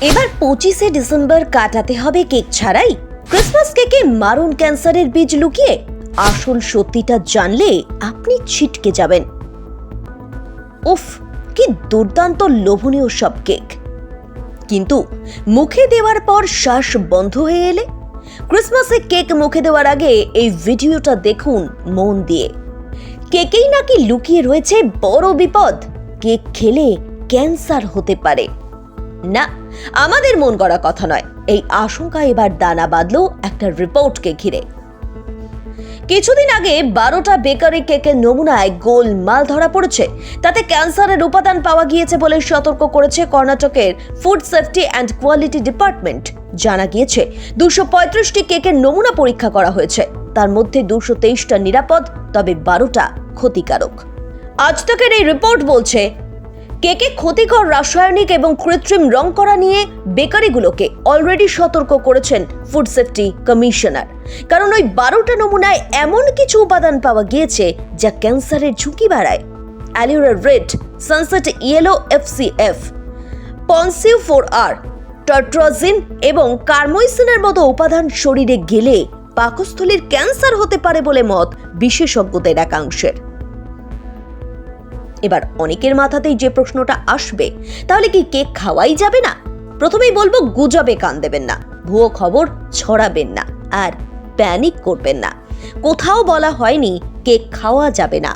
এবার পঁচিশে ডিসেম্বর কাটাতে হবে কেক ছাড়াই। ক্রিসমাস কেকে মারণ ক্যান্সারের বীজ লুকিয়ে আসল সত্যিটা জানলে আপনি ছিটকে যাবেন। উফ, কি দুর্দান্ত লোভনীয় সব কেক। কিন্তু মুখে দেওয়ার পর শ্বাস বন্ধ হয়ে এলে? ক্রিসমাসে কেক মুখে দেওয়ার আগে এই ভিডিওটা দেখুন মন দিয়ে। কেকেই নাকি লুকিয়ে রয়েছে বড় বিপদ। কেক খেলে ক্যান্সার হতে পারে। না, আমাদের মন গড়া কথা নয়। এই আশঙ্কা এবার দানা বাঁধলো একটা রিপোর্টকে ঘিরে। কিছুদিন আগে বারোটা বেকারি কেকের নমুনায় গোল মাল ধরা পড়েছে। তাতে ক্যান্সারের উপাদান পাওয়া গিয়েছে বলে সতর্ক করেছে কর্ণাটকের food safety and quality department. জানা গিয়েছে, দুশো পঁয়ত্রিশটি কেকের নমুনা পরীক্ষা করা হয়েছে। তার মধ্যে দুশো তেইশটা নিরাপদ, তবে বারোটা ক্ষতিকারক। আজ তকের এই রিপোর্ট বলছে কেকে ক্ষতিকর রাসায়নিক এবং কৃত্রিম রং করা নিয়ে বেকারিগুলোকে অলরেডি সতর্ক করেছেন ফুড সেফটি কমিশনার কারণ ওই বারোটা নমুনায় এমন কিছু উপাদান পাওয়া গিয়েছে যা ক্যান্সারের ঝুঁকি বাড়ায়। অ্যালিউরার red, sunset yellow, FCF. Ponceau four R, tartrazine এবং কার্মোইসিনের মতো উপাদান শরীরে গেলে পাকস্থলীর ক্যান্সার হতে পারে বলে মত বিশেষজ্ঞদের একাংশের। এবার অনেকের মাথাতেই যে প্রশ্নটা আসবে, তাহলে কি কেক খাওয়াই যাবে না? প্রথমেই বলব, গুজবে কান দেবেন না, ভুয়ো খবর ছড়াবেন না, আর প্যানিক করবেন না। কোথাও বলা হয়নি কেক খাওয়া যাবে না।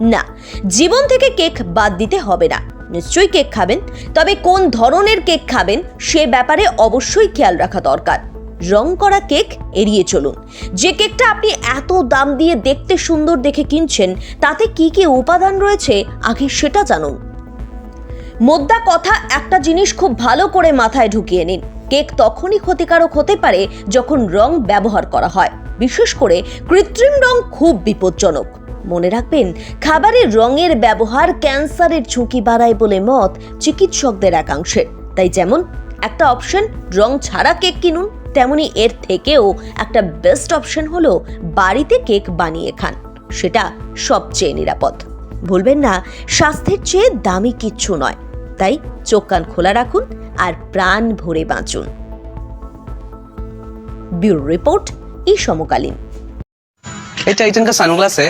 না, জীবন থেকে কেক বাদ দিতে হবে না, নিশ্চয়ই কেক খাবেন, তবে কোন ধরনের কেক খাবেন সে ব্যাপারে অবশ্যই খেয়াল রাখা দরকার। রং করা কেক এড়িয়ে চলুন। যে কেকটা আপনি এত দাম দিয়ে দেখতে সুন্দর দেখে কিনছেন, তাতে কি কি উপাদান রয়েছে, আগে সেটা জানুন। মোদ্দা কথা, একটা জিনিস খুব ভালো করে মাথায় ঢুকিয়ে নিন। কেক তখনই ক্ষতিকারক হতে পারে যখন রং ব্যবহার করা হয়। বিশেষ করে কৃত্রিম রং খুব বিপজ্জনক। মনে রাখবেন খাবারের রঙের ব্যবহার ক্যান্সারের ঝুঁকি বাড়ায় বলে মত চিকিৎসকদের একাংশের তাই যেমন, একটা অপশন, রং ছাড়া কেক কিনুন। তেমনি এর থেকেও একটা বেস্ট অপশন হলো বাড়িতে কেক বানিয়ে খান সেটা সবচেয়ে নিরাপদ ভুলবেন না স্বাস্থ্যের চেয়ে দামি কিচ্ছু নয় তাই চোখ কান খোলা রাখুন আর প্রাণ ভরে বাঁচুন ব্যুরো রিপোর্ট ই সমকালীন ये टाइटन का सनग्लास है